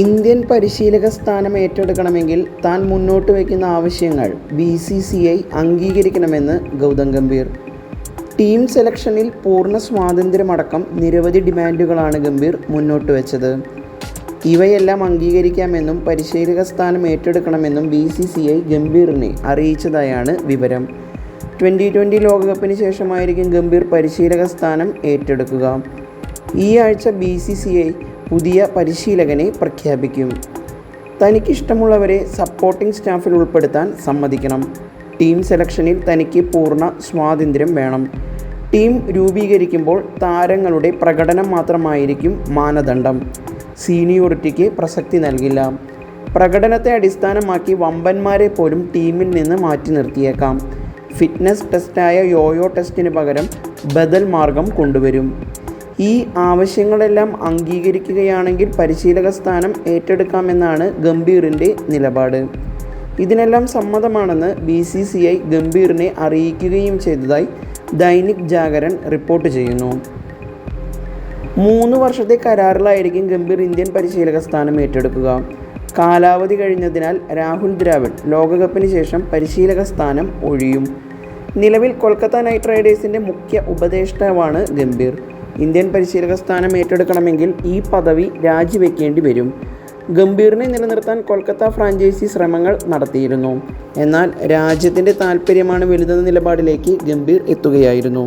Indian പരിശീലക സ്ഥാനം ഏറ്റെടുക്കണമെങ്കിൽ താൻ മുന്നോട്ട് വയ്ക്കുന്ന ആവശ്യങ്ങൾ ബി സി സി ഐ അംഗീകരിക്കണമെന്ന് ഗൗതം ഗംഭീർ. ടീം സെലക്ഷനിൽ പൂർണ സ്വാതന്ത്ര്യമടക്കം നിരവധി ഡിമാൻഡുകളാണ് ഗംഭീർ മുന്നോട്ട് വെച്ചത്. ഇവയെല്ലാം അംഗീകരിക്കാമെന്നും പരിശീലക സ്ഥാനം ഏറ്റെടുക്കണമെന്നും ബി സി സി ഐ ഗംഭീറിനെ അറിയിച്ചതായാണ് വിവരം. ട്വന്റി ട്വന്റി ലോകകപ്പിന് ശേഷമായിരിക്കും ഗംഭീർ പരിശീലക സ്ഥാനം ഏറ്റെടുക്കുക. ഈ ആഴ്ച ബി സി സി ഐ പുതിയ പരിശീലകനെ പ്രഖ്യാപിക്കും. തനിക്കിഷ്ടമുള്ളവരെ സപ്പോർട്ടിംഗ് സ്റ്റാഫിൽ ഉൾപ്പെടുത്താൻ സമ്മതിക്കണം. ടീം സെലക്ഷനിൽ തനിക്ക് പൂർണ സ്വാതന്ത്ര്യം വേണം. ടീം രൂപീകരിക്കുമ്പോൾ താരങ്ങളുടെ പ്രകടനം മാത്രമായിരിക്കും മാനദണ്ഡം. സീനിയോറിറ്റിക്ക് പ്രസക്തി നൽകില്ല. പ്രകടനത്തെ അടിസ്ഥാനമാക്കി വമ്പന്മാരെ പോലും ടീമിൽ നിന്ന് മാറ്റി നിർത്തിയേക്കാം. ഫിറ്റ്നസ് ടെസ്റ്റായ യോയോ ടെസ്റ്റിന് പകരം ബദൽ മാർഗം കൊണ്ടുവരും. ഈ ആവശ്യങ്ങളെല്ലാം അംഗീകരിക്കുകയാണെങ്കിൽ പരിശീലക സ്ഥാനം ഏറ്റെടുക്കാമെന്നാണ് ഗംഭീറിന്റെ നിലപാട്. ഇതിനെല്ലാം സമ്മതമാണെന്ന് ബി സി സി ഐ ഗംഭീറിനെ അറിയിക്കുകയും ചെയ്തതായി ദൈനിക് ജാഗരൺ റിപ്പോർട്ട് ചെയ്യുന്നു. മൂന്ന് വർഷത്തെ കരാറിലായിരിക്കും ഗംഭീർ ഇന്ത്യൻ പരിശീലക സ്ഥാനം ഏറ്റെടുക്കുക. കാലാവധി കഴിഞ്ഞതിനാൽ രാഹുൽ ദ്രാവിഡ് ലോകകപ്പിന് ശേഷം പരിശീലക സ്ഥാനം ഒഴിയും. നിലവിൽ കൊൽക്കത്ത നൈറ്റ് റൈഡേഴ്സിന്റെ മുഖ്യ ഉപദേഷ്ടാവാണ് ഗംഭീർ. ഇന്ത്യൻ പരിശീലക സ്ഥാനം ഏറ്റെടുക്കണമെങ്കിൽ ഈ പദവി രാജിവെക്കേണ്ടി വരും. ഗംഭീറിനെ നിലനിർത്താൻ കൊൽക്കത്ത ഫ്രാഞ്ചൈസി ശ്രമങ്ങൾ നടത്തിയിരുന്നു. എന്നാൽ രാജ്യത്തിന്റെ താൽപ്പര്യമാണ് വലുതെന്ന നിലപാടിലേക്ക് ഗംഭീർ എത്തുകയായിരുന്നു.